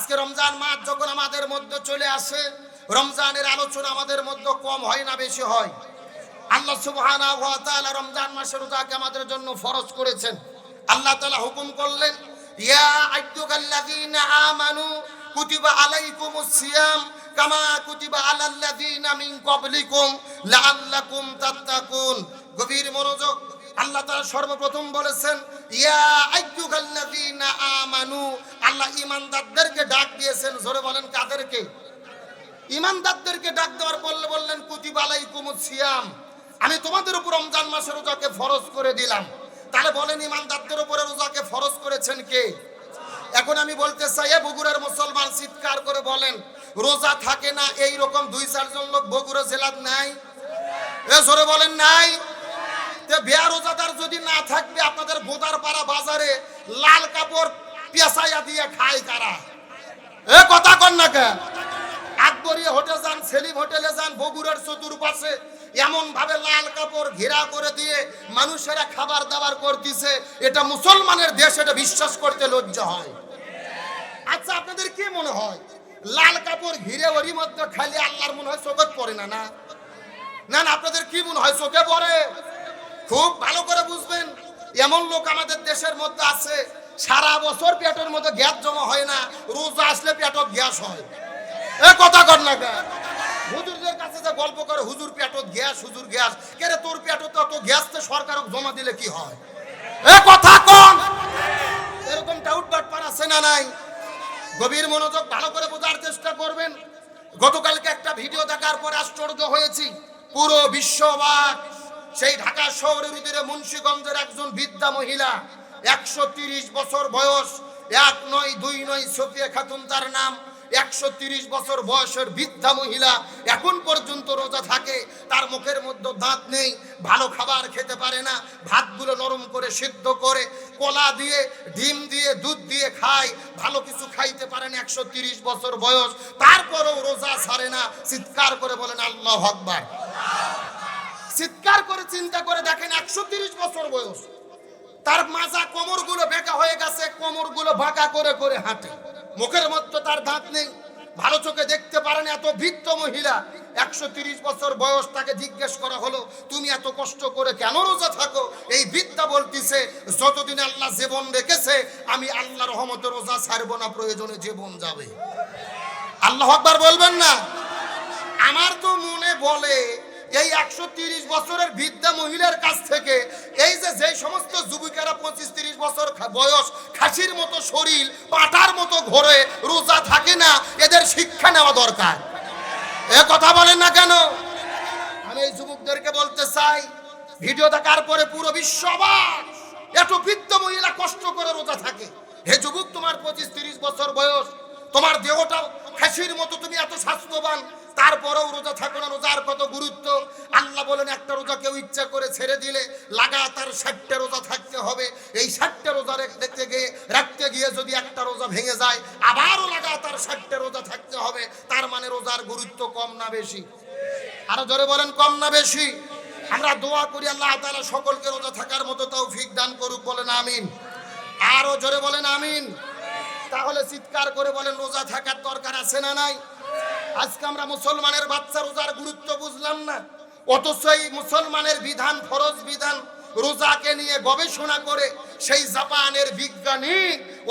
আজকে রমজান মাস যখন আমাদের মধ্যে চলে আসে, রমজানের আলোচনা আমাদের মধ্যে কম হয় না বেশি হয়? আল্লাহ সুবহানাহু ওয়া তাআলা রমজান মাসের রোজাকে আমাদের জন্য ফরজ করেছেন। আল্লাহ তাআলা হুকুম করলেন, ইয়া আইয়ুহাল্লাযীনা আমানু কুতিবা আলাইকুমুস সিয়াম কামা কুতিবা আলাল্লাযীনা মিন ক্বাবলিকুম লাআল্লাকুম তাত্তাকুন। গভীর মনোযোগ আল্লাহ তাআলা সর্বপ্রথম বলেছেন, ইয়া আমানু। আল্লাহ ঈমানদারদেরকে ডাক দিয়েছেন, জোরে বলেন কাদেরকে? ইমানদারদেরকে ডাক দেওয়ার বললে বললেন, কুতিবা আলাইকুমুস সিয়াম। আমি তোমাদের উপর রমজান মাসের রোজাকে ফরজ করে দিলাম। তাহলে বলেন ইমানদারদের উপরে রোজাকে ফরজ করেছেন কে? এখন আমি বলতে চাই বগুড়ার মুসলমান চিৎকার করে বলেন, রোজা থাকে না, এই রকম দুই চারজন লোক বগুড়া জেলার নাই? এ জোরে বলেন, নাই। বেয়া রোজাদার যদি না থাকবে, আপনাদের গোদারপাড়া বাজারে লাল কাপড় পেঁচাইয়া দিয়ে খায় কারা? এ কথা কন না কেন? আকবরিয়া হোটেল যান, সেলিম হোটেলে যান, বগুড়ার চতুর্পাশে এমন ভাবে লাল কাপড় ঘেরা করে দিয়ে মানুষেরা খাবার দাবার করতেছে, এটা মুসলমানের দেশ, এটা বিশ্বাস করতে লজ্জা হয়। আচ্ছা আপনাদের কি মনে হয়? লাল কাপড় ঘিরে ওরই মধ্যে খালি আল্লাহর মনে হয় চোখে পড়ে না না? না আপনাদের কি মনে হয়? চোখে পড়ে? খুব ভালো করে বুঝবেন, এমন লোক আমাদের দেশের মধ্যে আছে, সারা বছর পেটের মধ্যে গ্যাস জমা হয় না, রোজা আসলে পেটত গ্যাস হয়। এ কথা কর না? হুজুরদের কাছে যে গল্প করে, হুজুর পেটত গ্যাস, হুজুর গ্যাস কেরে তোর পেটত অত গ্যাস, তো সরকারক জমা দিলে কি হয়? এ কথা কোন! এরকম ডাউট বাটপার আছে না নাই? গভীর মনোযোগ ভালো করে বোঝার চেষ্টা করবেন। গতকালকে একটা ভিডিও দেখার পর আশ্চর্য হয়েছি। পুরো বিশ্ববাক। সেই ঢাকা শহরের ভিতরে মুন্সিগঞ্জের একজন বৃদ্ধা মহিলা, একশো বছর বয়স, এক নয়, দুই নয়, সফিয়া খাতুন তার নাম, একশো বছর বয়সের বৃদ্ধা মহিলা এখন পর্যন্ত রোজা থাকে, তার মুখের মধ্যে দাঁত নেই, ভালো খাবার খেতে পারে না, ভাতগুলো নরম করে সিদ্ধ করে, কলা দিয়ে, ডিম দিয়ে, দুধ দিয়ে খায়, ভালো কিছু খাইতে পারে না, একশো বছর বয়স, তারপরেও রোজা ছাড়ে না, চিৎকার করে বলেন আল্লাহ আকবার। চিৎকার করে, চিন্তা করে দেখেন একশো বছর বয়স। তার মাজা কোমরগুলো বেঁকা হয়ে গেছে কোমরগুলো বাঁকা করে করে হাঁটে। মুখের মধ্যে তার দাঁত নেই। ভালো চোখে দেখতে পারেন এত বৃদ্ধ মহিলা। একশো বছর বয়স, তাকে জিজ্ঞেস করা হলো, তুমি এত কষ্ট করে কেন রোজা থাকো? এই বিদ্যা বলতিছে, যতদিন আল্লাহ জীবন রেখেছে, আমি আল্লাহ রহমতে রোজা ছাড়বো না, প্রয়োজনে জীবন যাবে। আল্লাহ আকবার বলবেন না? আমার তো মনে বলে এই একশো তিরিশ বছরের বৃদ্ধা মহিলার কাছ থেকে এই যে যে সমস্ত যুবকেরা পঁচিশ তিরিশ বছর বয়স খাসির মতো শরীর, পাটার মতো ঘরে, রোজা থাকে না, এদের শিক্ষা নেওয়া দরকার। এ কথা বলেন না কেন? আমি এই যুবকদেরকে বলতে চাই, ভিডিও দেখার পরে পুরো বিশ্ব। এত বৃদ্ধ মহিলা কষ্ট করে রোজা থাকে। হে যুবক, তোমার পঁচিশ তিরিশ বছর বয়স, তোমার দেহটা খাসির মতো, তুমি এত স্বাস্থ্যবান। তারপরেও রোজা থাকো না, রোজার কত গুরুত্ব? আল্লাহ বলেন, একটা রোজা কেউ ইচ্ছা করে ছেড়ে দিলে লাগাতার ষাটটা রোজা থাকতে হবে। এই ষাটটা রোজা দেখতে গিয়ে, রাখতে গিয়ে যদি একটা রোজা ভেঙে যায়, আবারও লাগাতার ষাটটা রোজা থাকতে হবে। তার মানে রোজার গুরুত্ব কম না বেশি। আরও জোরে বলেন, কম না বেশি? আমরা দোয়া করি, আল্লাহ তাআলা সকলকে রোজা থাকার মতো তৌফিক দান করুক, বলেন আমিন। আরও জোরে বলেন, আমিন। তাহলে চিৎকার করে বলেন, রোজা থাকার দরকার আছে না নাই? আজকে আমরা মুসলমানের বাচ্চা রোজার গুরুত্ব বুঝলাম না। অথচ এই মুসলমানের বিধান ফরজ বিধান, রোজাকে নিয়ে গবেষণা করে সেই জাপানের বিজ্ঞানী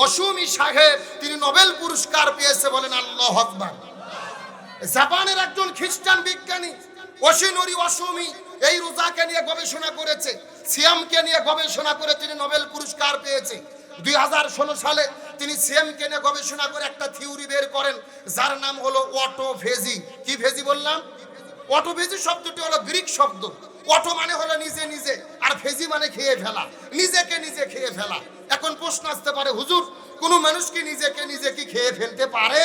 অসুমি সাহেব, তিনি নোবেল পুরস্কার পেয়েছে বলেন আল্লাহ আকবার। জাপানের একজন খ্রিস্টান বিজ্ঞানী অসিনরি অসমি, এই রোজাকে নিয়ে গবেষণা করেছে, সিয়ামকে নিয়ে গবেষণা করে তিনি নোবেল পুরস্কার পেয়েছে। দুই হাজার ষোলো সালে তিনি সিএমকে নিয়ে গবেষণা করে একটা থিওরি বের করেন, যার নাম হলো অটোফেজি কি ফেজি বললাম? অটোফেজি শব্দটি হলো গ্রিক শব্দ। অটো মানে হলো নিজে নিজে, আর ফেজি মানে খেয়ে ফেলা। নিজেকে, নিজে খেয়ে ফেলা। এখন প্রশ্ন আসতে পারে, হুজুর, কোনো মানুষ কি নিজেকে, নিজে কি খেয়ে ফেলতে পারে?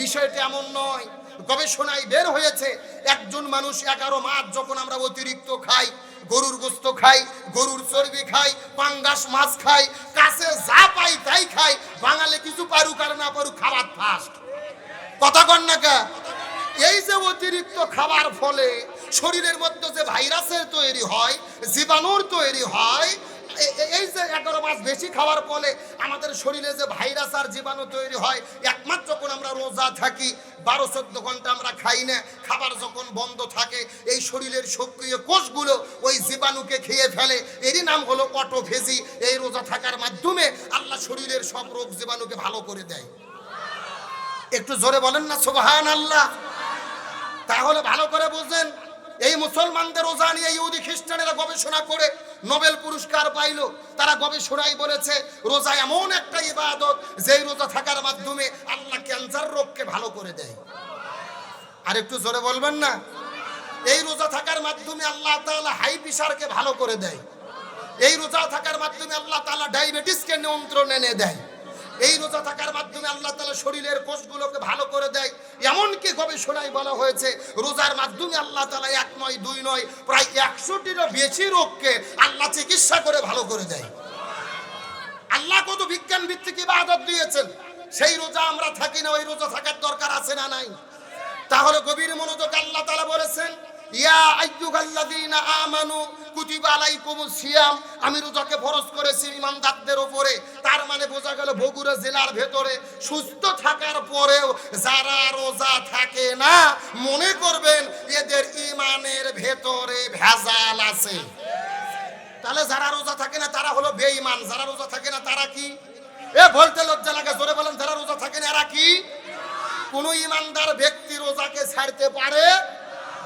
বিষয়টি এমন নয়। গবেষণায় বের হয়েছে, একজন মানুষ এগারো মাস যখন আমরা অতিরিক্ত খাই গরুর গোস্ত খাই, গরুর চর্বি খাই, পাঙ্গাস মাছ খাই, কাছে যা পাই তাই খাই। বাঙালি কিছু পারুক আর না পারুক, খাবার ফাস্ট কথা কন না কা? এই যে অতিরিক্ত খাবার ফলে শরীরের মধ্যে যে ভাইরাসের তৈরি হয়, জীবাণুর তৈরি হয় এই যে এগারো মাস বেশি খাওয়ার ফলে আমাদের শরীরে যে ভাইরাস আর জীবাণু তৈরি হয়, একমাত্র যখন আমরা রোজা থাকি, বারো চোদ্দ ঘণ্টা আমরা খাই না, খাবার যখন বন্ধ থাকে, এই শরীরের সক্রিয় কোষগুলো ওই জীবাণুকে খেয়ে ফেলে। এরই নাম হলো অটোফেজি। এই রোজা থাকার মাধ্যমে আল্লাহ শরীরের সব রোগ জীবাণুকে ভালো করে দেয়। একটু জোরে বলেন না সুবহান আল্লাহ তাহলে ভালো করে বুঝলেন এই মুসলমানদের রোজা নিয়ে ইহুদি খ্রিস্টানেরা গবেষণা করে নোবেল পুরস্কার পাইল। তারা গবেষণায় বলেছে, রোজা এমন একটা ইবাদত, যেই রোজা থাকার মাধ্যমে আল্লাহ ক্যান্সার রোগকে ভালো করে দেয়। আর একটু জোরে বলবেন না? এই রোজা থাকার মাধ্যমে আল্লাহ তালা হাই প্রেশারকে ভালো করে দেয়। এই রোজা থাকার মাধ্যমে আল্লাহ তালা ডায়াবেটিসকে নিয়ন্ত্রণ এনে দেয়। এই রোজা থাকার মাধ্যমে আল্লাহ তাআলা শরীরের কোষগুলোকে ভালো করে দেয়। এমনকি গবেষণায় বলা হয়েছে, রোজার মাধ্যমে আল্লাহ তাআলা এক নয়, দুই নয়, প্রায় একশোটিরও বেশি রোগকে আল্লাহ চিকিৎসা করে ভালো করে দেয়। আল্লাহ কত বিজ্ঞান ভিত্তিক ইবাদত দিয়েছেন। সেই রোজা আমরা থাকি না, ওই রোজা থাকার দরকার আছে না নাই? তাহলে গভীর মনোযোগ আল্লাহ তালা বলেছেন ইয়া আইয়ুহাল্লাযীনা আমানু কুতিবা আলাইকুমুস সিয়াম। আমি রোজাকে ফরজ করেছি ইমানদারদের উপরে। তার মানে বোঝা গেল বগুড়া জেলার ভেতরে সুস্থ থাকার পরেও যারা রোজা থাকে না, মনে করবেন এদের ইমানের ভেতরে ভেজাল আছে। তাহলে যারা রোজা থাকে না, তারা হলো বেঈমান। যারা রোজা থাকে না, তারা কি? এ বলতে লজ্জা লাগে, জোরে বলেন, যারা রোজা থাকে না, এরা কি? কোন ইমানদার ব্যক্তি রোজাকে ছাড়তে পারে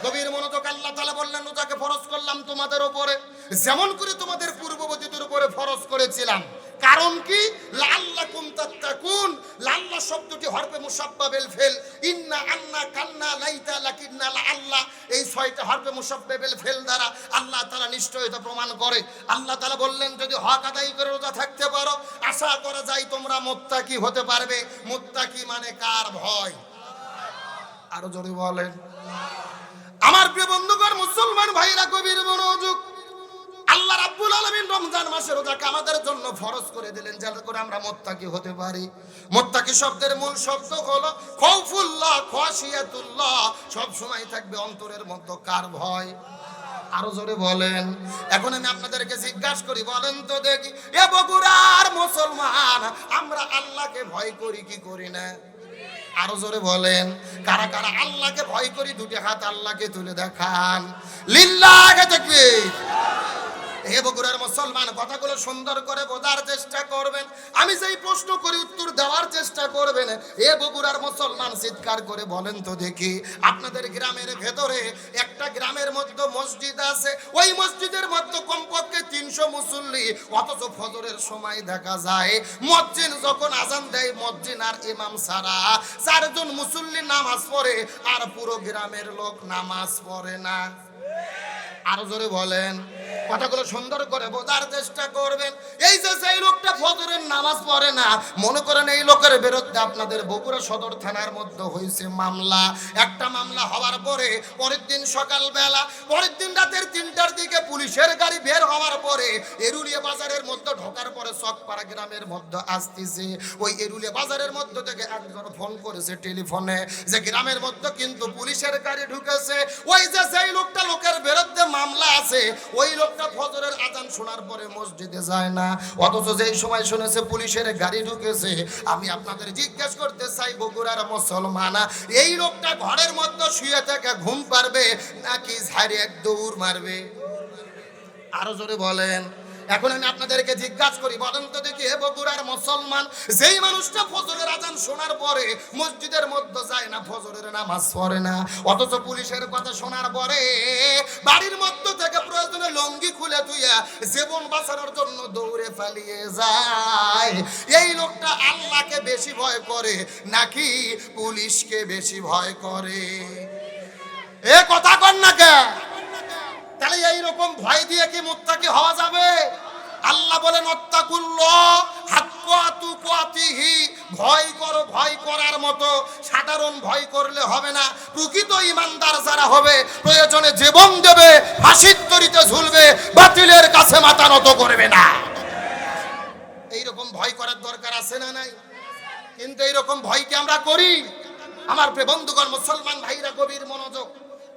গভীর মনোযোগ আল্লাহ তাআলা বললেন রোজাকে ফরজ করলাম তোমাদের উপরে। যেমন করে তোমাদের পূর্ববর্তীদের উপরে ফরজ করেছিলাম। কারণ কি? লাল্লা লাল্লাকুম তাত্তাকুন। লাল্লা শব্দটি হরফে মুসাব্বাবেল ফেল। ইন্না আন্না কান্না লাইতা লাকিন্না আল্লাহ এই ছয়টা হরফে মুসাব্বাবেল ফেল দ্বারা আল্লাহ তাআলা নিশ্চয়তা প্রমাণ করে। আল্লাহ তাআলা বললেন, যদি হক আদায় করে রোজা থাকতে পারো, আশা করা যায় তোমরা মুত্তাকি হতে পারবে। মুত্তাকি মানে কার ভয়? আরও জোরে বলেন। আমার প্রিয় বন্ধুগণ, মুসলমান ভাইরা, কবির মনোযোগ। আল্লাহ রাব্বুল আলামিন রমজান মাসে রোজাকে আমাদের জন্য ফরজ করে দিলেন, যাতে করে আমরা মোত্তাকি হতে পারি। মোত্তাকি শব্দের মূল শব্দ হলো খৌফুল্লাহ খাশিয়াতুল্লাহ সব সময় থাকবে অন্তরের মধ্যে কার ভয়? আরও জোরে বলেন। এখন আমি আপনাদেরকে জিজ্ঞাসা করি, বলেন তো দেখি, এ বগুড়ার মুসলমান, আমরা আল্লাহকে ভয় করি, কি করি না? আরও জোরে বলেন, কারা কারা আল্লাহকে ভয় করি, দুটি হাত আল্লাহকে তুলে দেখান। লিল্লাহে তাকবীর। হে বগুড়ার মুসলমান, কথাগুলো সুন্দর করে বোঝার চেষ্টা করবেন। আমি যেই প্রশ্ন করি চেষ্টা এ বগুড়ার মুসলমান চিৎকার করে বলেন তো দেখি, আপনাদের গ্রামের ভেতরে একটা গ্রামের মধ্যে মসজিদ আছে, ওই মসজিদের মধ্যে কমপক্ষে তিনশো মুসল্লি, অথচ ফজরের সময় দেখা যায়, মসজিদ যখন আজান দেয়, মসজিদ আর ইমাম সারা চারজন মুসল্লি নামাজ পড়ে আর পুরো গ্রামের লোক নামাজ পড়ে না। আরও জোরে বলেন। কথাগুলো সুন্দর করে বোঝার চেষ্টা করবেন। এই যে সেই লোকটা ফজরের নামাজ পড়ে না, মনে করেন এই লোকের বিরুদ্ধে আপনাদের বগুড়া সদর থানার মধ্যে হয়েছে মামলা। একটা মামলা হওয়ার পরে, পরের দিন সকালবেলা, পরের দিন রাতের তিনটার দিকে পুলিশের গাড়ি বের হওয়ার পরে এরুলিয়া বাজারের মধ্যে ঢোকার পরে চকপাড়া গ্রামের মধ্যে আসতেছে। ওই এরুলিয়া বাজারের মধ্যে থেকে একজন ফোন করেছে টেলিফোনে যে গ্রামের মধ্যে কিন্তু পুলিশের গাড়ি ঢুকেছে। ওই যে সেই লোকটা লোকের বিরুদ্ধে মামলা আছে, ওই লোকটা ফজরের আজান শোনার পরে মসজিদে যায় না। অথচ যেই সময় শুনেছে পুলিশের গাড়ি ঢুকেছে, আমি আপনাদের জিজ্ঞেস করতে চাই, বগুড়ার মুসলমান, এই লোকটা ঘরের মধ্যে শুয়ে থাকে ঘুম পারবে নাকি ঝাড়ে এক দৌড় মারবে? আরও জোরে বলেন। এখন আমি আপনাদেরকে জিজ্ঞাসা করি, বলেন তো দেখি হে বগুড়ার মুসলমান, যেই মানুষটা ফজরের আজান শোনার পরে মসজিদের মধ্যে যায় না, ফজরের নামাজ পড়ে না, অথচ পুলিশের কথা শোনার পরে বাড়ির মধ্যে থেকে প্রয়োজনে লঙ্গি খুলে তুইয়া জীবন বাঁচানোর জন্য দৌড়ে পালিয়ে যায়। এই লোকটা আল্লাহকে বেশি ভয় করে নাকি পুলিশকে বেশি ভয় করে? এ কথা কর না কে তাহলে এইরকম ভয় দিয়ে কি মুত্তাকি হওয়া যাবে? আল্লাহ বলেন ভয় করো, ভয় করার মতো সাধারণ ভয় করলে হবে না। প্রকৃত ইমানদার যারা হবে, প্রয়োজনে জীবন দেবে ফাঁসির তরিতে ঝুলবে, বাতিলের কাছে মাথা নত করবে না। এইরকম ভয় করার দরকার আছে না নাই? কিন্তু এইরকম ভয় কি আমরা করি? আমার বন্ধুগণ, মুসলমান ভাইরা, গভীর মনোযোগ।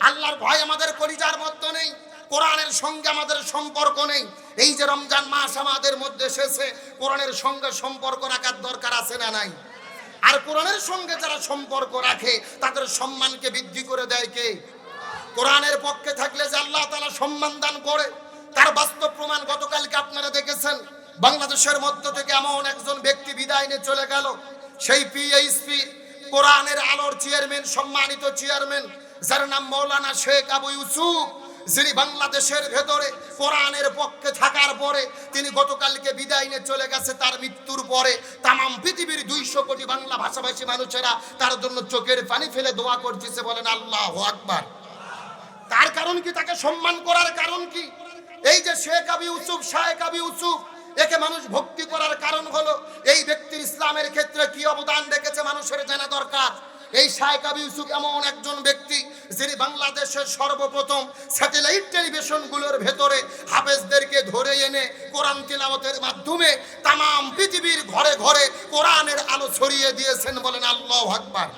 আল্লাহর ভয় আমাদের কলিজার মধ্যে নেই। কোরআনের সঙ্গে আমাদের সম্পর্ক নেই। এই যে রমজান মাস আমাদের মধ্যে এসেছে, কোরআনের সঙ্গে সম্পর্ক রাখার দরকার আছে না নাই? আর কোরআনের সঙ্গে যারা সম্পর্ক রাখে, তাদের সম্মানকে বৃদ্ধি করে দেয় কে? কোরআনের পক্ষে থাকলে যে আল্লাহ তালা সম্মান দান করে, তার বাস্তব প্রমাণ গতকালকে আপনারা দেখেছেন। বাংলাদেশের মধ্য থেকে এমন একজন ব্যক্তি বিদায় নিয়ে চলে গেল। সেই পিএইচপি কোরআনের আলোর চেয়ারম্যান সম্মানিত চেয়ারম্যান যার নাম মৌলানা শেখ আবু ইউসুফ। যিনি বাংলাদেশের ভেতরে কোরআনের পক্ষে থাকার পরে তিনি গতকালকে বিদায় নিয়ে চলে গেছে, তার মৃত্যুর পরে তাম পৃথিবীর দুইশো কোটি বাংলা ভাষাভাষী মানুষেরা তার জন্য চোখের পানি ফেলে দোয়া করতেছে বলেন আল্লাহ আকবার। তার কারণ কি? তাকে সম্মান করার কারণ কি? এই যে শেখ আবি ইউসুফ শাহেক আবি ইউসুফ, একে মানুষ ভক্তি করার কারণ হলো এই ব্যক্তির ইসলামের ক্ষেত্রে কি অবদান রেখেছে মানুষের জানা দরকার? এই আবি ইউসুফ এমন একজন ব্যক্তি যিনি বাংলাদেশের সর্বপ্রথম স্যাটেলাইট টেলিভিশনগুলোর ভেতরে হাফেজদেরকে ধরে এনে কোরআন তিলাওয়াতের মাধ্যমে তাম পৃথিবীর ঘরে ঘরে কোরআনের আলো ছড়িয়ে দিয়েছেন বলেন আল্লাহ আকবার।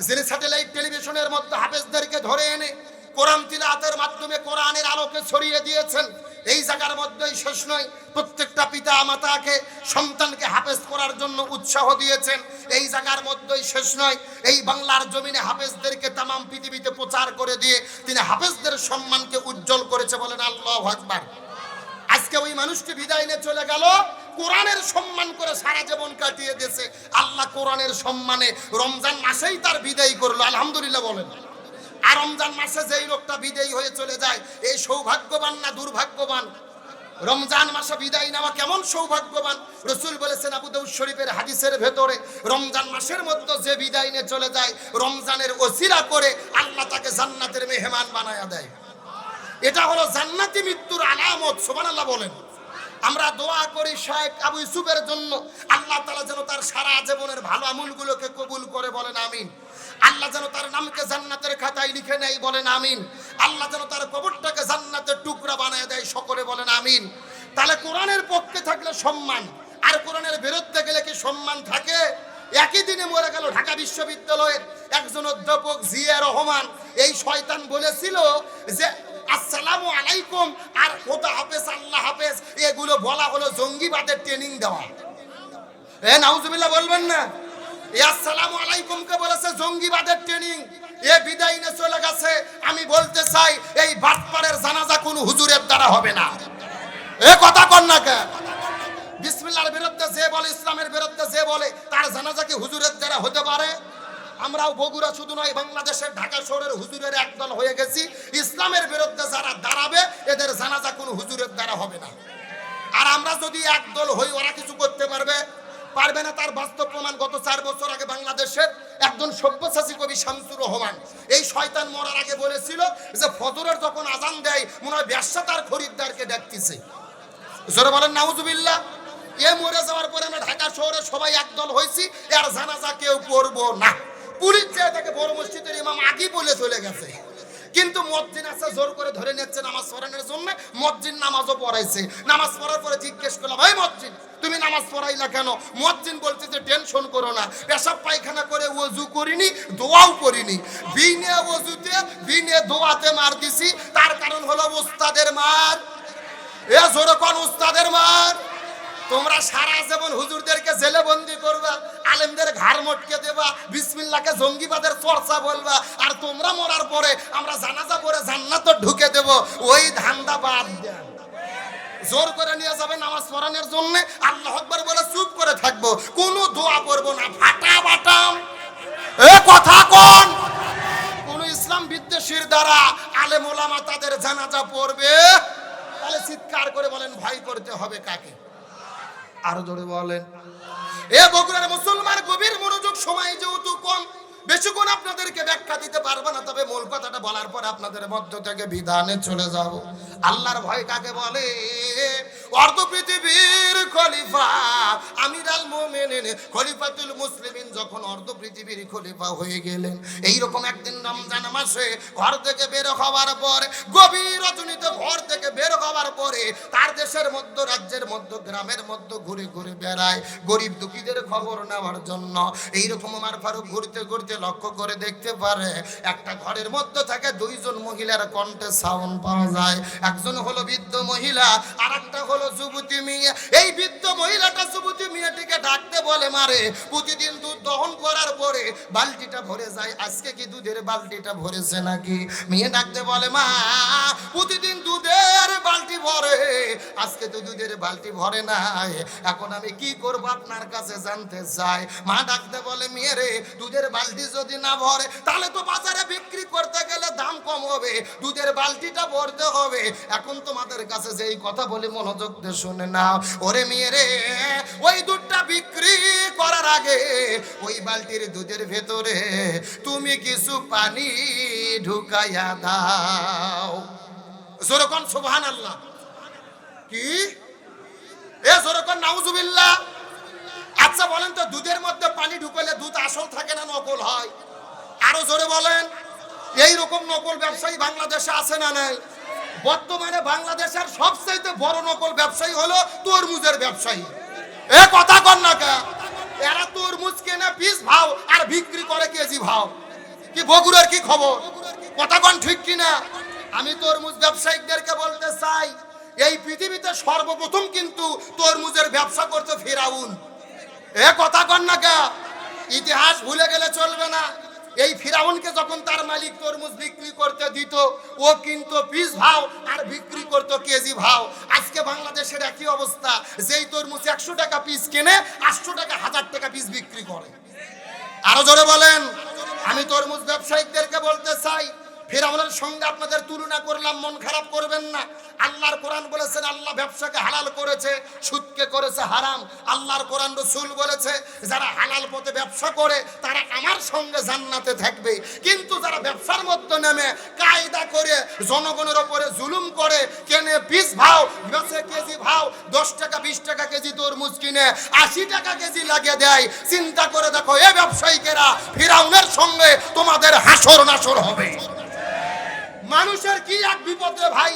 যিনি স্যাটেলাইট টেলিভিশনের মধ্যে হাফেজদেরকে ধরে এনে কোরআন তিলাতের মাধ্যমে কোরআনের আলোকে ছড়িয়ে দিয়েছেন এই জায়গার মধ্যেই শেষ নয়। প্রত্যেকটা পিতা মাতাকে, সন্তানকে হাফেজ করার জন্য উৎসাহ দিয়েছেন। এই জায়গার মধ্যেই শেষ নয়। এই বাংলার জমিনে হাফেজদেরকে তাম পৃথিবীতে প্রচার করে দিয়ে তিনি হাফেজদের সম্মানকে উজ্জ্বল করেছে বলেন আল্লাহ আকবার। আজকে ওই মানুষটি বিদায় নিয়ে চলে গেল, কোরআনের সম্মান করে সারা জীবন কাটিয়ে দিয়েছে। আল্লাহ কোরআনের সম্মানে রমজান মাসেই তার বিদায় করল। আলহামদুলিল্লাহ বলেন। আর রমজান মাসে যেই লোকটা বিদায়ী হয়ে চলে যায়, এই সৌভাগ্যবান না দুর্ভাগ্যবান? রমজান মাসে বিদায় নেওয়া কেমন সৌভাগ্যবান? রসুল বলেছেন আবু দাউদ শরীফের হাদিসের ভেতরে, রমজান মাসের মধ্যে যে বিদায় নিয়ে চলে যায়, রমজানের ওসিরা করে আল্লাহ তাকে জান্নাতের মেহমান বানায়া দেয়। এটা হলো জান্নাতি মৃত্যুর আলামত, সুবহানাল্লাহ বলেন। আমরা দোয়া করি শেখ আবু ইউসুফের জন্য, আল্লাহ তাআলা যেন তার সারা জীবনের ভালো আমলগুলোকে কবুল করে বলেন, আমিন। আল্লাহ যেন তার নামকে জান্নাতের খাতায় লিখে নেয়, বলেন আমিন। আল্লাহ যেন তার কবরটাকে জান্নাতের টুকরা বানিয়ে দেয়, সকলে বলেন আমিন। তাহলে কোরআনের পক্ষে থাকলে সম্মান, আর কোরআনের বিরুদ্ধে গেলে কি সম্মান থাকে? একই দিনে মরে গেল ঢাকা বিশ্ববিদ্যালয়ের একজন অধ্যাপক জিয়া রহমান। এই শয়তান বলেছিল যে, আসসালামু আলাইকুম, আর খোদা হাফেজ, আল্লাহ হাফেজ, এগুলো বলা হলো জঙ্গিবাদের ট্রেনিং দেওয়া। এ, নাউজুবিল্লাহ, বলবেন না? আসসালামু আলাইকুম কে বলেছে, জঙ্গিবাদের ট্রেনিং এ বিদায় নিয়ে চলে গেছে। আমি বলতে চাই, এই বাটপাড়ের জানাজা কোন হুজুরের দ্বারা হবে না। এ কথা কর না কে বিসমিল্লাহর বিরুদ্ধে যে বলে, ইসলামের বিরুদ্ধে যে বলে, তার জানাজা কি হুজুরের দ্বারা হতে পারে? আমরাও বগুড়া শুধু নয়, বাংলাদেশের ঢাকা শহরের হুজুরের একদল হয়ে গেছি। ইসলামের বিরুদ্ধে যারা দাঁড়াবে, এদের জানাজা কোনো হুজুরের দ্বারা হবে না। আর আমরা যদি একদল হই, ওরা কিছু করতে পারবে? পারবে না তার বাস্তব প্রমাণ গত চার বছর আগে বাংলাদেশের একজন সব্যসাচী কবি শামসুর রহমান। এই শয়তান মরার আগে বলেছিল যে ফজরের যখন আজান দেয়, মনে হয় ব্যবসা তার খরিদ্দারকে ডাকতেছে। জোরে বলেন, নাউজুবিল্লাহ। এ মরে যাওয়ার পরে আমরা ঢাকা শহরে সবাই একদল হয়েছি আর জানাজা কেউ পড়ব না। পুলিশ যে তাকে বড় মসজিদের ইমাম আগেই বলে চলে গেছে। কিন্তু মসজিদ আছে, জোর করে ধরে নিচ্ছে নামাজ পড়ানোর জন্য। মসজিদ নামাজও পড়াইছে। নামাজ পড়ার পরে জিজ্ঞেস করলাম ভাই মসজিদ, তুমি নামাজ পড়াইলা কেন? মসজিদ বলছে যে, টেনশন করো না। পেশাব পায়খানা করে ওযু করিনি, দোয়াও করিনি। বিনে ওযুতে, বিনে দোয়াতে মার দিছি। তার কারণ হলো উস্তাদের মার। এ জোরে কোন উস্তাদের মার? তোমরা সারা জীবন হুজুরদেরকে জেলে বন্দি করবা মটকে দেবা বিসমিল্লাহকে জঙ্গিবাদের চর্চা বলবা। আর তোমরা মরার পরে আমরা জানাজা পরে জান্নাত ঢুকে দেব। ওই ধান্দা বাদ দেন। জোর করে নিয়ে যাবে নামাজ পড়ানোর জন্য। আল্লাহ আকবার বলে, চুপ করে থাকব। কোনো দোয়া করব না। ফাটা বাটাম এ কথা কোন? কোন ইসলাম বিদ্বেষীর দ্বারা আলেম ওলামা তাদের জানাজা পড়বে? তাহলে চিৎকার করে বলেন, ভয় করতে হবে কাকে? আরও জোরে বলেন। এ বগুড়ার মুসলমান গভীর মনোযোগ সময় যেহেতু কম বেশিক্ষণ আপনাদেরকে ব্যাখ্যা দিতে পারব না, তবে মূল কথাটা বলার পর আপনাদের মধ্য থেকে বিধানে চলে যাব। আল্লাহর ভয় কাকে বলে? অর্ধ পৃথিবীর খলিফা আমির আল মোমেনিন, খলিফাতুল মুসলিমিন যখন অর্ধ পৃথিবীর খলিফা হয়ে গেলেন, এইরকম একদিন রমজান মাসে ঘর থেকে বের হওয়ার পর, গভীর রজনীতে ঘর থেকে বের হওয়ার পরে তার দেশের মধ্য, রাজ্যের মধ্য, গ্রামের মধ্যে ঘুরে ঘুরে বেড়ায়। গরিব দুঃখীদের খবর নেওয়ার জন্য এইরকম আমার ফারুক ঘুরতে ঘুরতে লক্ষ্য করে দেখতে পারে, একটা ঘরের মধ্যে থাকে দুইজন মহিলার কণ্ঠে সাউন্ড পাওয়া যায়। একজন হলো বৃদ্ধ মহিলা আর একটা হলো যুবতী মেয়ে। এই বৃদ্ধ মহিলাটা যুবতী মেয়েটিকে ডাকতে বলে, মারে, প্রতিদিন দুধ দহন করার পরে বালতিটা ভরে যায়। আজকে কি দুধের বালতিটা ভরেছে নাকি? মেয়ে ডাকতে বলে, মা, প্রতিদিন দুধের বালতি ভরে। আজকে তো দুধের বালতি ভরে নাই। এখন আমি কি করব আপনার কাছে জানতে চাই? মা ডাকতে বলে, মেয়ে রে, দুধের বালতি যদি না ভরে, তাহলে তো বাজারে বিক্রি করতে গেলে দাম কম হবে, দুধের বালতিটা ভরতে হবে। এখন তোমাদের কাছে যেই কথা বলি মনোযোগ দিয়ে শুনে নাও। ওরে মেয়ে রে ওই দুধটা বিক্রি করার আগে ওই বালতির দুধের ভেতরে তুমি কিছু পানি ঢুকাইয়া দাও। যেরকম সুবহান আল্লাহ কি? এ যেরকম নাউজুবিল্লাহ। আচ্ছা বলেন তো, দুধের মধ্যে পানি ঢুকালে দুধ আসল থাকে না, নকল হয়? আরও জোরে বলেন। এই রকম নকল ব্যবসায়ী বাংলাদেশে আছে না নাই? বর্তমানে বাংলাদেশের সবচেয়ে বড় নকল ব্যবসায়ী হলো তরমুজের ব্যবসায়ী। এ কথা কর না কে? এরা তরমুজ কেনে পিস ভাও আর বিক্রি করে কেজি ভাও। কি বগুড়ার কি খবর? কথা কন ঠিক কিনা? আমি তরমুজ ব্যবসায়ীদেরকে বলতে চাই, এই পৃথিবীতে সর্বপ্রথম কিন্তু তরমুজের ব্যবসা করতে ফেরাউন। এ কথা কন না কে? ইতিহাস ভুলে গেলে চলবে না। এই ফিরাউনকে যখন তার মালিক তরমুজ বিক্রি করতে দিত, ও কিন্তু পিস ভাও আর বিক্রি করতো কেজি ভাও। আজকে বাংলাদেশের একই অবস্থা। যেই তরমুজ একশো টাকা পিস কেনে, আটশো টাকা, হাজার টাকা পিস বিক্রি করে। আরও জোরে বলেন। আমি তরমুজ ব্যবসায়িকদেরকে বলতে চাই ফেরাউনের সঙ্গে আপনাদের তুলনা করলাম, মন খারাপ করবেন না। আল্লাহর কোরআন বলেছেন, আল্লাহ ব্যবসাকে হালাল করেছে, সুদকে করেছে হারাম। আল্লাহর কোরআন রসুল বলেছে, যারা হালাল পথে ব্যবসা করে, তারা আমার সঙ্গে জান্নাতে থাকবে। কিন্তু যারা ব্যবসার মধ্যে নেমে কায়দা করে, জনগণের ওপরে জুলুম করে, কেনে পিস ভাও বেচে কেজি ভাও, দশ টাকা, বিশ টাকা কেজি তরমুজ কিনে, আশি টাকা কেজি লাগিয়ে দেয়, চিন্তা করে দেখো, এ ব্যবসায়িকেরা ফিরাউনের সঙ্গে তোমাদের হাসর নাসর হবে। মানুষের কি এক বিপদে ভাই?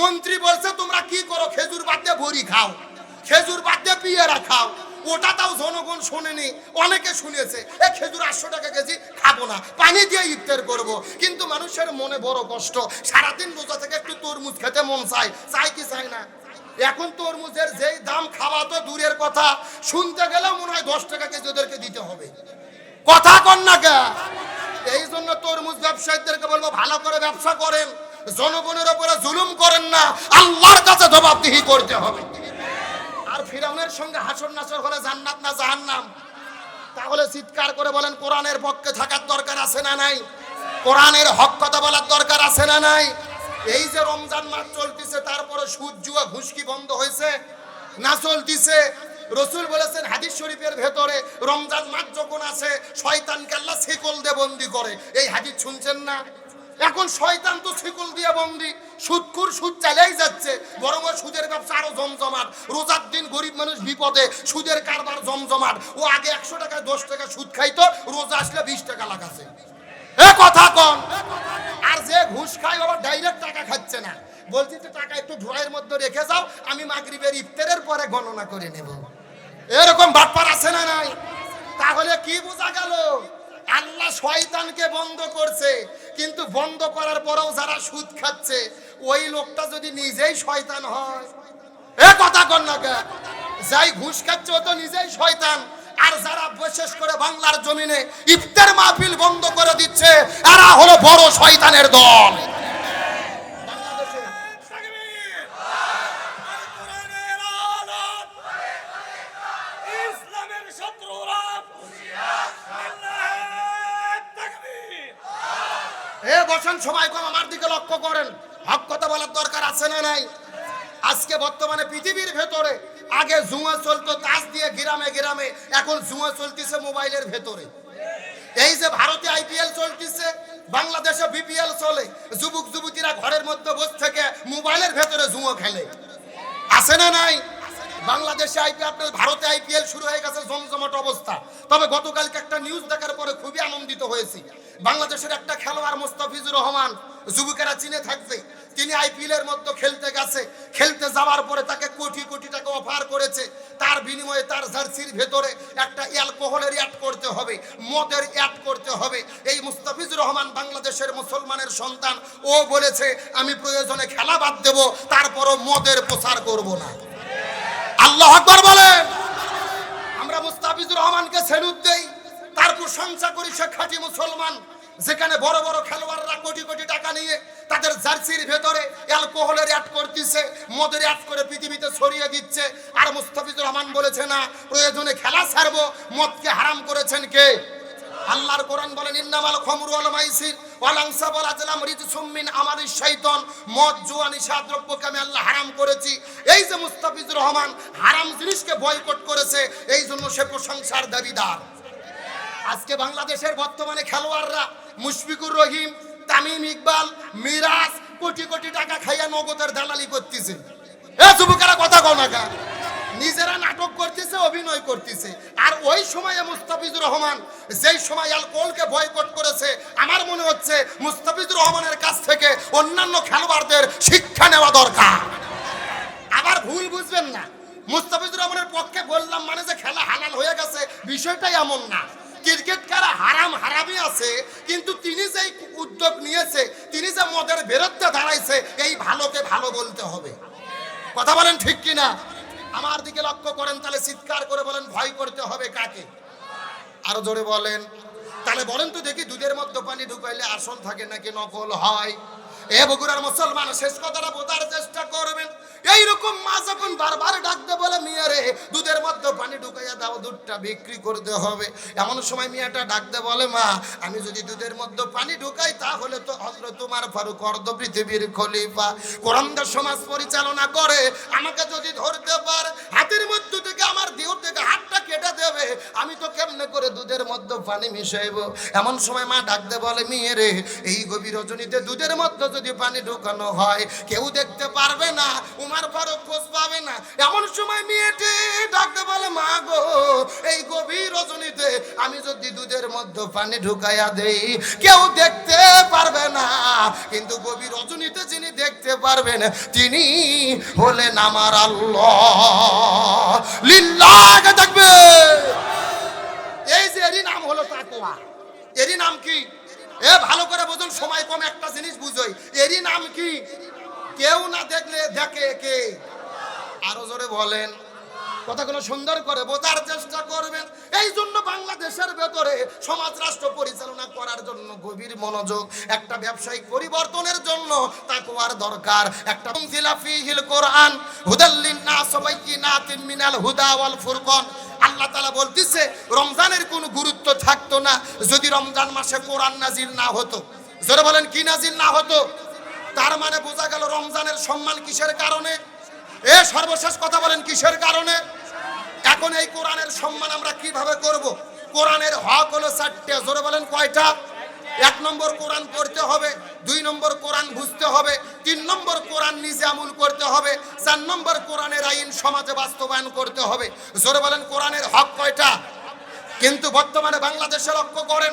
মন্ত্রী বলছে, তোমরা কি করো? খেজুর বাদ ভরি খাও, খেজুর বাদ পিয়ারা খাও। ওটা তাও জনগণ শোনেনি, অনেকে শুনেছে, এ খেজুর আটশো টাকা কেজি খাব না, পানি দিয়ে ইফতার করব। কিন্তু মানুষের মনে বড় কষ্ট, সারাদিন রোজা থেকে একটু তরমুজ খেতে মন চায় চাই কি চায় না? এখন তরমুজের যেই দাম খাওয়া তো দূরের কথা, শুনতে গেলেও মনে হয় দশ টাকা কেজি ওদেরকে দিতে হবে। কথা কন না কে? এই জন্য তরমুজ ব্যবসায়ীদেরকে বলব, ভালো করে ব্যবসা করেন। জনগণের উপরে জুলুম করেন না, আল্লাহর কাছে জবাবদিহি করতে হবে। আর ফিরাউনের সঙ্গে হাসর নাসর হলে জান্নাত না জাহান্নাম? তাহলে চিৎকার করে বলেন, কোরআনের পক্ষে থাকার দরকার আছে না নাই? কোরআনের হক কথা বলার দরকার আছে না নাই? এই যে রমজান মাস চলতেছে, তারপরে সূর্য ঘুষকি বন্ধ হয়েছে, না চলতিছে রসুল বলেছেন, হাদিস শরীফের ভেতরে রমজান মাস যখন আছে, শয়তানকে আল্লাহ শিকল দিয়ে বন্দি করে। এই হাদিস শুনছেন না? এখন শয়তান তো শিকল দিয়ে বন্দি। সুদকুর সুদ চালিয়েই যাচ্ছে, বরং সুদের ব্যবসা আরও জমজমাট। রোজার দিন গরিব মানুষ বিপদে, সুদের কারবার জমজমাট। ও আগে একশো টাকায় দশ টাকা সুদ খাইতো, রোজা আসলে বিশ টাকা লাগাছে। এ কথা কম আর যে ঘুষ খায় আবার ডাইরেক্ট টাকা খাচ্ছে না। বলছি তো টাকা একটু ধোঁয়ের মধ্যে রেখে যাও, আমি মাগরিবের ইফতারের পরে গণনা করে নেব। এরকম বাটপার আছে না নাই? তাহলে কি বোঝা গেল? আল্লাহ শয়তানকে বন্ধ করছে, কিন্তু বন্ধ করার পরেও যারা সুদ খাচ্ছে, ওই লোকটা যদি নিজেই শয়তান হয়। এ কথা কর না? যাই ঘুষ খাচ্ছে, ও তো নিজেই শয়তান। আর যারা বিশেষ করে বাংলার জমিনে ইফতার মাহফিল বন্ধ করে দিচ্ছে, এরা হলো বড় শয়তানের দল বাংলাদেশে তাকবীর! আর কোরআনের আলাপ! ইসলামের শত্রুরা আল্লাহু তাকবীর! এ বসেন, সবাই কম আমার দিকে লক্ষ্য করেন। হক কথা বলার দরকার আছে না নাই? আজকে বর্তমানে পৃথিবীর ভেতরে, আগে জুয়া চলতো, তাস দিয়ে গ্রামে গ্রামে, এখন জুয়া চলতেছে মোবাইলের ভেতরে। এই যে ভারতে আইপিএল চলতেছে, বাংলাদেশে বিপিএল চলে যুবক যুবতীরা ঘরের মধ্যে বসে থেকে মোবাইলের ভেতরে জুয়া খেলে। আছে না নাই? বাংলাদেশে আইপিএল আপনার ভারতে আইপিএল শুরু হয়ে গেছে, জমজমাট অবস্থা। তবে গতকালকে একটা নিউজ দেখার পরে খুবই আনন্দিত হয়েছি। বাংলাদেশের একটা খেলোয়াড় মোস্তাফিজুর রহমান, যুবকেরা চিনে থাকবে। তিনি আইপিএল এর মধ্যে খেলতে গেছে। খেলতে যাওয়ার পরে তাকে কোটি কোটি টাকা অফার করেছে। তার বিনিময়ে তার জার্সির ভেতরে একটা অ্যালকোহলের অ্যাড করতে হবে, মদের অ্যাড করতে হবে। এই মুস্তাফিজুর রহমান বাংলাদেশের মুসলমানের সন্তান। ও বলেছে, আমি প্রয়োজনে খেলা বাদ দেব, তারপরও মদের প্রচার করব না। আল্লাহ আকবার বলেন। আমরা মুস্তাফিজুর রহমানকে সেলুট দেই, তার প্রশংসা করি সে খাঁটি মুসলমান, যেখানে বড় বড় খেলোয়াড়রা কোটি কোটি টাকা নিয়ে তাদের জার্সির ভেতরে অ্যালকোহলের অ্যাড করতেছে, মদের অ্যাড করে পৃথিবীতে ছড়িয়ে দিচ্ছে। আর মুস্তাফিজুর রহমান বলেছে, না, প্রয়োজনে খেলা ছাড়বো, মদকে হারাম করেছেন কে? আল্লাহর কোরআন বলেন, ইন্নামাল খমরু ওয়াল মাইসির। ওয়াল আজলাম রিজসুম মিন আমালিশ মদ, জুয়া, নিশা আমি আল্লাহ হারাম করেছি? এই যে মুস্তাফিজুর রহমান হারাম জিনিসকে বয়কট করেছে, এই জন্য সে প্রশংসার দাবিদার। আজকে বাংলাদেশের বর্তমানে খেলোয়াড়রা মুশফিকুর রহিম, তামিম ইকবাল, মিরাজ কোটি কোটি টাকা খাইয়া নগদের দালালি করতেছে। এ যুবকেরা কথা কও না? নিজেরা নাটক করতেছে, অভিনয় করতেছে। আর ওই সময়ে মুস্তাফিজুর রহমান, যেই সময় অ্যালকোহলকে বয়কট করেছে, আমার মনে হচ্ছে মুস্তাফিজুর রহমানের কাছ থেকে অন্যান্য খেলোয়াড়দের শিক্ষা নেওয়া দরকার। আবার ভুল বুঝবেন না। মুস্তাফিজুর রহমানের পক্ষে বললাম মানে যে খেলা হালাল হয়ে গেছে বিষয়টাই এমন না। ক্রিকেট খেলা হারাম হারামই আছে, কিন্তু তিনি যেই উদ্যোগ নিয়েছে, তিনি যে মদের বিরুদ্ধে দাঁড়াইছে, এই ভালোকে ভালো বলতে হবে। কথা বলেন ঠিক কিনা? আমার দিকে লক্ষ্য করেন, তাহলে চিৎকার করে বলেন, ভয় করতে হবে কাকে? আরও জোরে বলেন, তাহলে বলেন তো দেখি দুধের মধ্যে পানি ঢুকাইলে আসল থাকে নাকি নকল হয়? এ বগুড়ার মুসলমান, শেষ কথাটা বোঝার চেষ্টা করবেন। এইরকম মা যখন বারবার ডাকতে বলে, মিয়া রে, দুধের মধ্যে পানি ঢুকাইয়া দাও, দুধটা বিক্রি করতে হবে। এমন সময় মিয়াটা ডাকতে বলে, মা, আমি যদি দুধের মধ্যে পানি ঢুকাই, তাহলে তো হজরত তোমার ফারুক অর্ধ পৃথিবীর খলিফা। কোরআনদার সমাজ পরিচালনা করে, আমাকে যদি ধরতে পারে, হাতের মধ্যে থেকে আমার দেহ থেকে হাতটা কেটে দেবে, আমি তো কেমনে করে দুধের মধ্যে পানি মিশাইব? এমন সময় মা ডাকতে বলে, মেয়ে রে, এই গভীর রজনীতে দুধের মধ্যে যদি পানি ঢুকানো হয়, কেউ দেখতে পারবে না? উমার ফারুক খোঁজ পাবে না। এমন সময় মেয়েটি ডাকতে বলে, মা গো, এই গভীর রজনীতে আমি যদি দুধের মধ্যে পানি ঢুকাইয়া দেই, কেউ দেখতে পারবে না। কিন্তু গভীর রজনীতে যিনি দেখতে পারবেন, তিনি হলেন আমার আল্লাহ। লিল্লাহ থাকবে এই যে এরই নাম হলো তাকওয়া। এরই নাম কি? এ ভালো করে বুঝুন, সময় কম, একটা জিনিস বুঝোই। এরই নাম কি? কেউ না দেখলে দেখে কে আরও জোরে বলেন। কথাগুলো সুন্দর করে বোঝার চেষ্টা করবেন। এই জন্য বাংলাদেশের ভেতরে সমাজ রাষ্ট্র পরিচালনা করার জন্য গভীর মনোযোগ, একটা ব্যবসায়িক পরিবর্তনের জন্য তাকওয়ার দরকার। একটা ফিলাফিহিল কোরআন হুদাল্লিন নাস বাইয়িনাতিন মিনাল হুদা ওয়াল ফুরকান। আল্লাহ তাআলা বলতিছে, রমজানের কোনো গুরুত্ব থাকতো না যদি রমজান মাসে কোরআন নাজিল না হতো। জোরে বলেন, কি নাজিল না হতো? তার মানে বোঝা গেল রমজানের সম্মান কিসের কারণে? এ সর্বশেষ কথা বলেন, কিসের কারণে? এখন এই কোরআনের সম্মান আমরা কীভাবে করব? কোরআনের হক হলো চারটে, জোরে বলেন কয়টা? এক নম্বর কোরআন পড়তে হবে, দুই নম্বর কোরআন বুঝতে হবে, তিন নম্বর কোরআন নিজে আমল করতে হবে, চার নম্বর কোরআনের আইন সমাজে বাস্তবায়ন করতে হবে। জোরে বলেন, কোরআনের হক কয়টা? কিন্তু বর্তমানে বাংলাদেশে লক্ষ্য করেন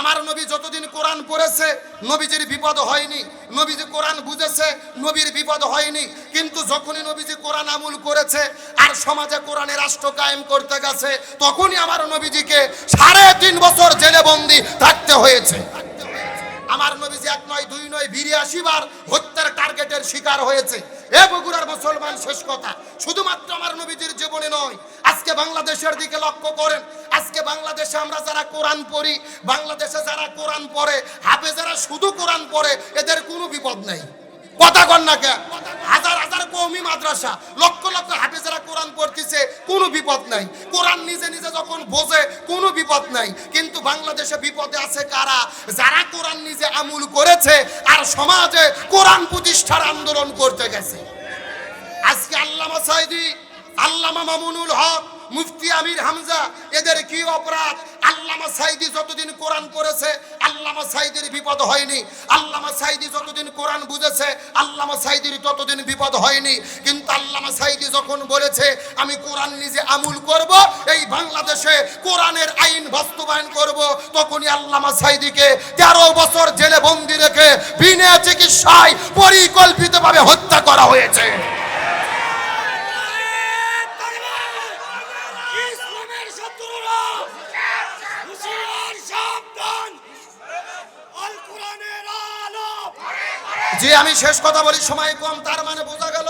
আমার নবী যতদিন কোরআন পড়েছে, নবীজির বিপদ হয়নি। নবীজি কোরআন বুঝেছে, নবীর বিপদ হয়নি। কিন্তু যখনই নবীজি কোরআন আমুল করেছে আর সমাজে কোরআনের রাষ্ট্র কায়েম করতে গেছে, তখনই আমার নবীজিকে সাড়ে তিন বছর জেলে বন্দি থাকতে হয়েছে। আমার নবীজি এক নয়, দুই নয় বিরিয়াশি বার হত্যার টার্গেটের শিকার হয়েছে। এ বগুড়ার মুসলমান শেষ কথা। শুধুমাত্র আমার নবীজির জীবনে নয়, আজকে বাংলাদেশের দিকে লক্ষ্য করেন। আজকে বাংলাদেশে আমরা যারা কোরআন পড়ি, বাংলাদেশে যারা কোরআন পড়ে হাফে যারা শুধু কোরআন পড়ে, এদের কোনো বিপদ নেই। কথা কন না কে হাজার হাজার কৌমি মাদ্রাসা, লক্ষ লক্ষ হাফেজেরা কোরআন পড়তেছে, কোনো বিপদ নাই। কোরআন নিজে নিজে যখন বোঝে, কোনো বিপদ নাই। কিন্তু বাংলাদেশে বিপদে আছে কারা? যারা কোরআন নিজে আমূল করেছে আর সমাজে কোরআন প্রতিষ্ঠার আন্দোলন করতে গেছে। আজকে আল্লামা সাইদি, আল্লামা মামুনুল হক মুফতি আমির হামজা, এদের কি অপরাধ? আল্লামা সাইদি যতদিন কোরআন পড়েছে, আল্লামা সাইদির বিপদ হয়নি। আল্লামা সাইদি যতদিন কোরআন বুঝেছে, আল্লামা সাইদির ততদিন বিপদ হয়নি। কিন্তু আল্লামা সাইদি যখন বলেছে, আমি কোরআন নিজে আমুল করব, এই বাংলাদেশে কোরআনের আইন বাস্তবায়ন করব, তখনই আল্লামা সাইদিকে তেরো বছর জেলে বন্দি রেখে বিনা চিকিৎসায় পরিকল্পিতভাবে হত্যা করা হয়েছে ইসলামের শত্রুরা হুশিয়ার সাবধান আল কোরআনের আলো যে আমি শেষ কথা বলি, সময় কম, তার মানে বোঝা গেল,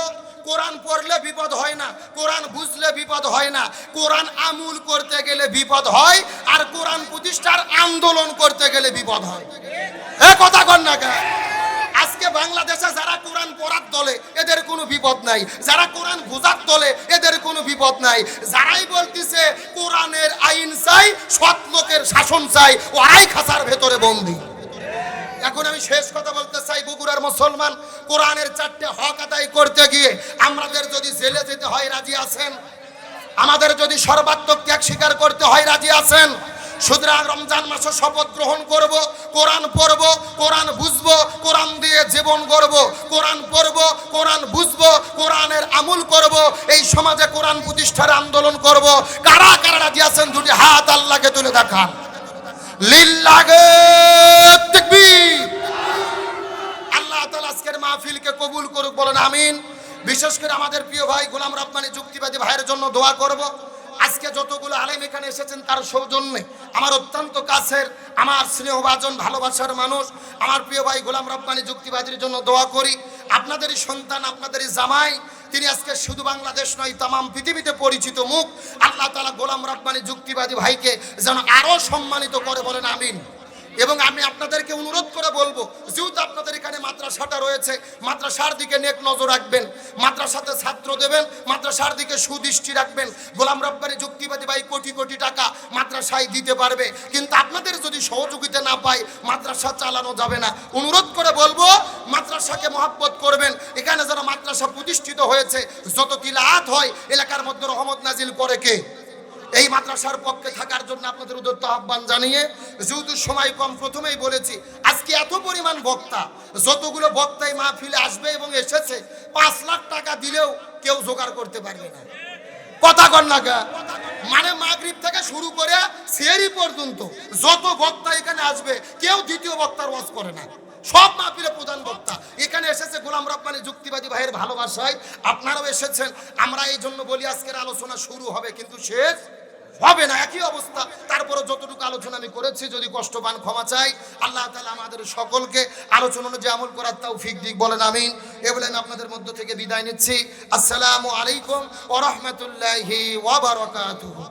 কোরআন পড়লে বিপদ হয় না, কোরআন বুঝলে বিপদ হয় না, কোরআন আমুল করতে গেলে বিপদ হয়, আর কোরআন প্রতিষ্ঠার আন্দোলন করতে গেলে বিপদ হয়। এ কথা কর না কেন? আজকে বাংলাদেশে যারা কোরআন পড়ার দলে, এদের কোনো বিপদ নাই। যারা কোরআন বোঝার দলে, এদের কোনো বিপদ নাই। যারাই বলতিছে, কোরআনের আইন চাই, সৎ লোকের শাসন চাই ওরাই খাসার ভেতরে বন্দী। এখন আমি শেষ কথা বলতে চাই, বগুড়ার মুসলমান, কোরআনের চারটে হক আদায় করতে গিয়ে আমাদের যদি জেলে যেতে হয়, রাজি আছেন? আমাদের যদি সর্বাত্মক ত্যাগ স্বীকার করতে হয়, রাজি আছেন? সুতরাং রমজান মাসে শপথ গ্রহণ করব, কোরআন পড়ব, কোরআন বুঝব, কোরআন দিয়ে জীবন গড়ব, কোরআন পড়ব, কোরআন বুঝব, কোরআনের আমল করব, এই সমাজে কোরআন প্রতিষ্ঠার আন্দোলন করব। কারা কারা রাজি আছেন? দুটি হাত আল্লাহকে তুলে দেখান। লিল্লাহে তাকবীর আল্লাহ তাআলা আজকের মাহফিলকে কবুল করুক, বলেন আমিন। বিশেষ করে আমাদের প্রিয় ভাই গোলাম রব্বানি যুক্তিবাদী ভাইয়ের জন্য দোয়া করব। আজকে যতগুলো আলেম এখানে এসেছেন তার সৌজন্যে আমার অত্যন্ত কাছের, আমার স্নেহভাজন, ভালোবাসার মানুষ, আমার প্রিয় ভাই গোলাম রব্বানি যুক্তিবাদীর জন্য দোয়া করি। আপনাদেরই সন্তান, আপনাদেরই জামাই, তিনি আজকে শুধু বাংলাদেশ নয়, তামাম পৃথিবীতে পরিচিত মুখ। আল্লাহ তালা গোলাম রব্বানি যুক্তিবাদী ভাইকে যেন আরও সম্মানিত করে বলেন আমিন। এবং আমি আপনাদেরকে অনুরোধ করে বলব, যেহেতু আপনাদের এখানে মাদ্রাসাটা রয়েছে, মাদ্রাসার দিকে নেক নজর রাখবেন, মাদ্রাসাতে ছাত্র দেবেন, মাদ্রাসার দিকে সুদৃষ্টি রাখবেন, গোলাম রব্বানি যুক্তিবাদী ভাই কোটি কোটি টাকা মাদ্রাসায় দিতে পারবে। কিন্তু আপনাদের যদি সহযোগিতা না পায়, মাদ্রাসা চালানো যাবে না। অনুরোধ করে বলব, মাদ্রাসাকে মহাব্বত করবেন। এখানে যারা মাদ্রাসা প্রতিষ্ঠিত হয়েছে, যত তিলাত হয়, এলাকার মধ্যে রহমত নাজিল করে কে? এই মাদ্রাসার পক্ষে থাকার জন্য আপনাদের উদ্যত আহ্বান জানিয়ে যেহেতু সময় কম প্রথমেই বলেছি, আজকে এত পরিমাণ বক্তা, যতগুলো বক্তাই মাহফিলে আসবে এবং এসেছে, পাঁচ লাখ টাকা দিলেও কেউ জোগাড় করতে পারবে না। কথা কর না মানে মাগরিব থেকে শুরু করে সেরি পর্যন্ত যত বক্তা এখানে আসবে, কেউ দ্বিতীয় বক্তার ওয়াজ করে না। সব মাহফিলে প্রধান বক্তা। এখানে এসেছে গোলাম রব্বানি যুক্তিবাদী ভাইয়ের ভালোবাসায়। আপনারাও এসেছেন। আমরা এই জন্য বলি আজকের আলোচনা শুরু হবে, কিন্তু শেষ হবে না, একই অবস্থা। তারপরে যতটুকু আলোচনা আমি করেছি, যদি কষ্ট পান, ক্ষমা চাই। আল্লাহ তালা আমাদের সকলকে আলোচনা অনুযায়ী আমল করার তাও ফিক দিক, বলেন আমি এ আমি আপনাদের মধ্য থেকে বিদায় নিচ্ছি। আসসালামু আলাইকুম ওরহমতুল্লাহি ওয়াবারাকাতুহু